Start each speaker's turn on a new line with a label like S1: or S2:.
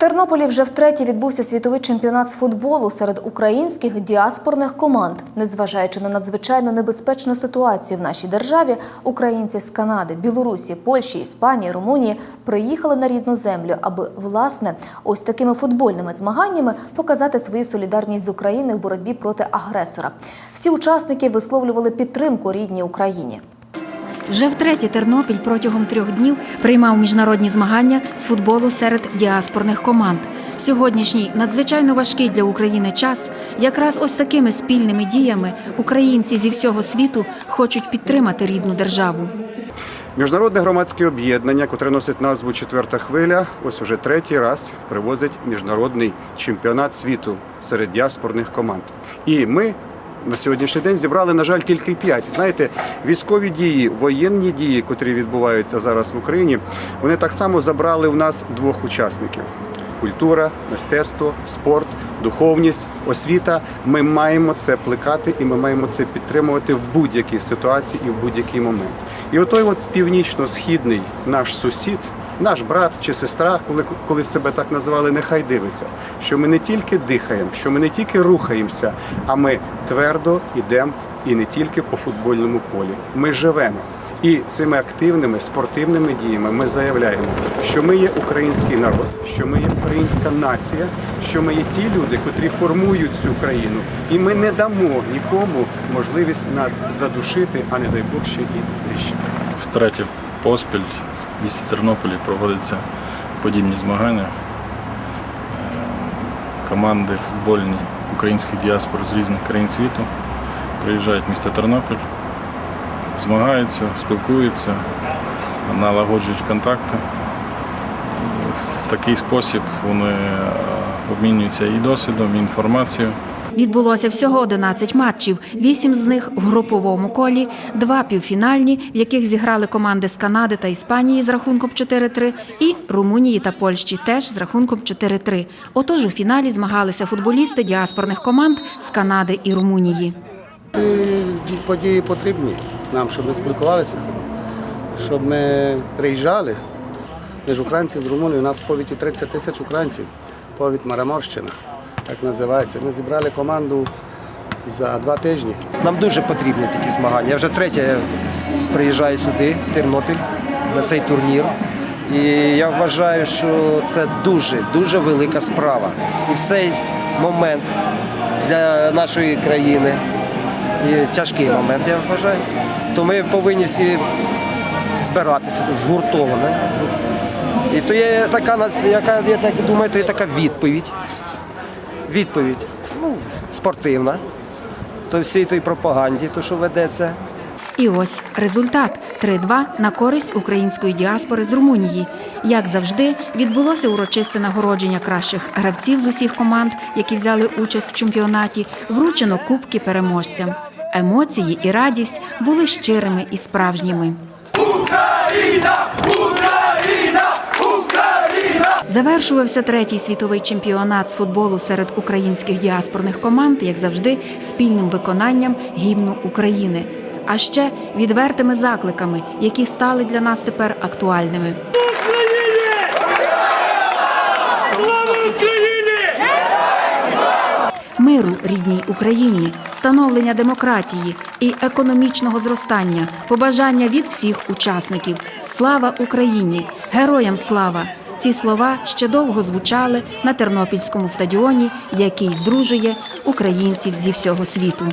S1: Тернополі вже втретє відбувся світовий чемпіонат з футболу серед українських діаспорних команд. Незважаючи на надзвичайно небезпечну ситуацію в нашій державі, українці з Канади, Білорусі, Польщі, Іспанії, Румунії приїхали на рідну землю, аби власне ось такими футбольними змаганнями показати свою солідарність з Україною в боротьбі проти агресора. Всі учасники висловлювали підтримку рідній Україні.
S2: Вже втретє Тернопіль протягом трьох днів приймав міжнародні змагання з футболу серед діаспорних команд. Сьогоднішній надзвичайно важкий для України час. Якраз ось такими спільними діями українці зі всього світу хочуть підтримати рідну державу.
S3: Міжнародне громадське об'єднання, котре носить назву Четверта хвиля, ось уже третій раз привозить міжнародний чемпіонат світу серед діаспорних команд. І ми на сьогоднішній день зібрали, на жаль, тільки п'ять. Знаєте, військові дії, воєнні дії, котрі відбуваються зараз в Україні, вони так само забрали в нас двох учасників. Культура, мистецтво, спорт, духовність, освіта. Ми маємо це плекати і ми маємо це підтримувати в будь-якій ситуації і в будь-який момент. І отой от північно-східний наш сусід, наш брат чи сестра, коли, коли себе так називали, нехай дивиться, що ми не тільки дихаємо, що ми не тільки рухаємося, а ми твердо йдемо і не тільки по футбольному полі. Ми живемо. І цими активними спортивними діями ми заявляємо, що ми є український народ, що ми є українська нація, що ми є ті люди, котрі формують цю країну, і ми не дамо нікому можливість нас задушити, а не дай Бог ще і знищити.
S4: Втретє поспіль місті Тернополі проводяться подібні змагання. Е, Команди футбольні українських діаспор з різних країн світу приїжджають в місто Тернопіль, змагаються, спілкуються, налагоджують контакти. В такий спосіб вони обмінюються і досвідом, і інформацією.
S2: Відбулося всього 11 матчів, вісім з них в груповому колі, два півфінальні, в яких зіграли команди з Канади та Іспанії з рахунком 4-3, і Румунії та Польщі теж з рахунком 4-3. Отож у фіналі змагалися футболісти діаспорних команд з Канади і Румунії.
S5: Ці події потрібні нам, щоб ми спілкувалися, щоб ми приїжджали. Ми ж українці з Румунії, у нас в повіті 30 тисяч українців, повіт Мараморщина, так називається. Ми зібрали команду за два тижні.
S6: Нам дуже потрібні такі змагання. Я вже втретє приїжджаю сюди, в Тернопіль, на цей турнір. І я вважаю, що це дуже дуже велика справа. І в цей момент для нашої країни і тяжкий момент, я вважаю. То ми повинні всі збиратися тут згуртовано. І то є така яка я так думаю, то є така відповідь. Відповідь ну, спортивна то всій той пропаганді, то що ведеться.
S2: І ось результат 3-2 на користь української діаспори з Румунії. Як завжди, відбулося урочисте нагородження кращих гравців з усіх команд, які взяли участь в чемпіонаті. Вручено кубки переможцям. Емоції і радість були щирими і справжніми. Завершувався третій світовий чемпіонат з футболу серед українських діаспорних команд, як завжди, спільним виконанням гімну України. А ще відвертими закликами, які стали для нас тепер актуальними. Миру рідній Україні, становлення демократії і економічного зростання, побажання від всіх учасників. Слава Україні! Героям слава! Ці слова ще довго звучали на Тернопільському стадіоні, який здружує українців зі всього світу.